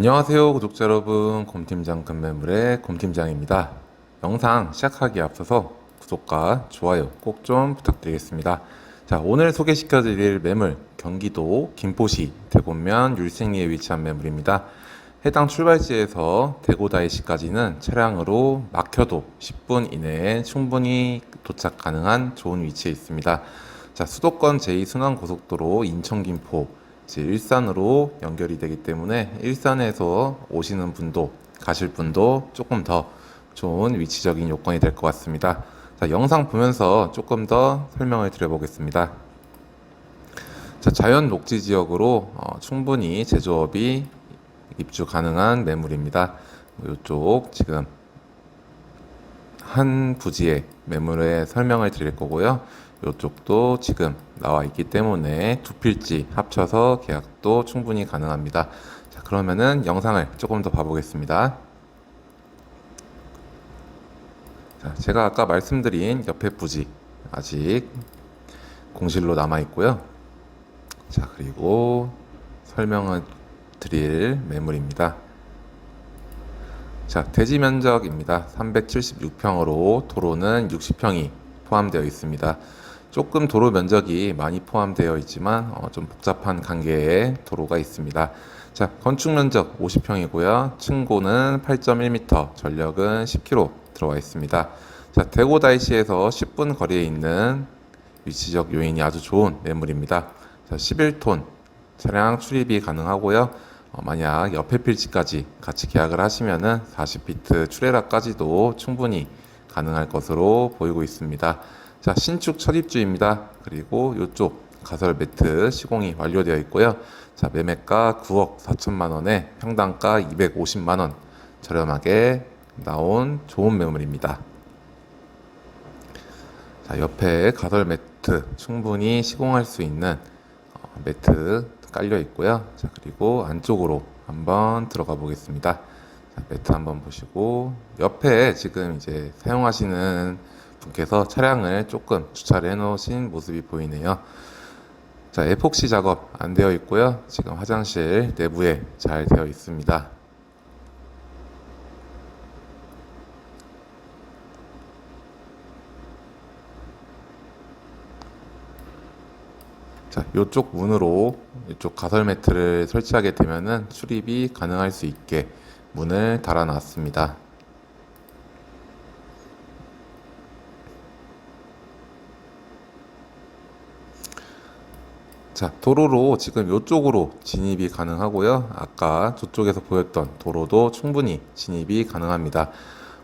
안녕하세요 구독자 여러분. 곰팀장 금매물의 곰팀장입니다. 영상 시작하기에 앞서서 구독과 좋아요 꼭 좀 부탁드리겠습니다. 자 오늘 소개시켜 드릴 매물 경기도 김포시 대곡면 율생리에 위치한 매물입니다. 해당 출발지에서 대구 다이시까지는 차량으로 막혀도 10분 이내에 충분히 도착 가능한 좋은 위치에 있습니다. 자 수도권 제2순환고속도로 인천 김포 이제 일산으로 연결이 되기 때문에 일산에서 오시는 분도 가실 분도 조금 더 좋은 위치적인 요건이 될 것 같습니다. 자, 영상 보면서 조금 더 설명을 드려보겠습니다. 자, 자연 녹지 지역으로 어, 충분히 제조업이 입주 가능한 매물입니다. 이쪽 지금 한 부지의 매물의 설명을 드릴 거고요. 이쪽도 지금 나와 있기 때문에 두 필지 합쳐서 계약도 충분히 가능합니다. 자, 그러면은 영상을 조금 더 봐보겠습니다. 자, 제가 아까 말씀드린 옆에 부지 아직 공실로 남아 있고요. 자, 그리고 설명을 드릴 매물입니다. 자, 대지 면적입니다. 376평으로 도로는 60평이 포함되어 있습니다. 조금 도로 면적이 많이 포함되어 있지만 어, 좀 복잡한 관계의 도로가 있습니다. 자, 건축 면적 50평이고요. 층고는 8.1m, 전력은 10km 들어와 있습니다. 자, 대고다이시에서 10분 거리에 있는 위치적 요인이 아주 좋은 매물입니다. 자, 11톤 차량 출입이 가능하고요. 어, 만약 옆에 필지까지 같이 계약을 하시면은 40피트 출애라까지도 충분히 가능할 것으로 보이고 있습니다. 자, 신축 첫 입주입니다. 그리고 이쪽 가설 매트 시공이 완료되어 있고요. 자, 매매가 9억 4천만 원에 평당가 250만 원 저렴하게 나온 좋은 매물입니다. 자, 옆에 가설 매트 충분히 시공할 수 있는 어, 매트 깔려 있고요. 자, 그리고 안쪽으로 한번 들어가 보겠습니다. 자, 매트 한번 보시고 옆에 지금 이제 사용하시는 분께서 차량을 조금 주차를 해 놓으신 모습이 보이네요. 자, 에폭시 작업 안 되어 있고요. 지금 화장실 내부에 잘 되어 있습니다. 자, 이쪽 문으로 이쪽 가설 매트를 설치하게 되면은 출입이 가능할 수 있게 문을 달아 놨습니다. 자, 도로로 지금 이쪽으로 진입이 가능하고요. 아까 저쪽에서 보였던 도로도 충분히 진입이 가능합니다.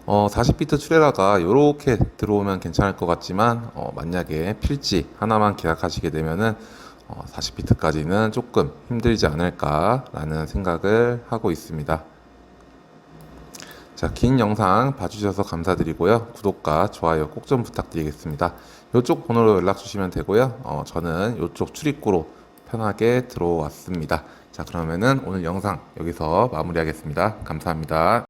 어, 40피트 출애라가 이렇게 들어오면 괜찮을 것 같지만 어, 만약에 필지 하나만 계약하시게 되면은 어, 40피트까지는 조금 힘들지 않을까라는 생각을 하고 있습니다. 자, 긴 영상 봐주셔서 감사드리고요. 구독과 좋아요 꼭 좀 부탁드리겠습니다. 이쪽 번호로 연락 주시면 되고요. 어, 저는 이쪽 출입구로 편하게 들어왔습니다. 자, 그러면은 오늘 영상 여기서 마무리하겠습니다. 감사합니다.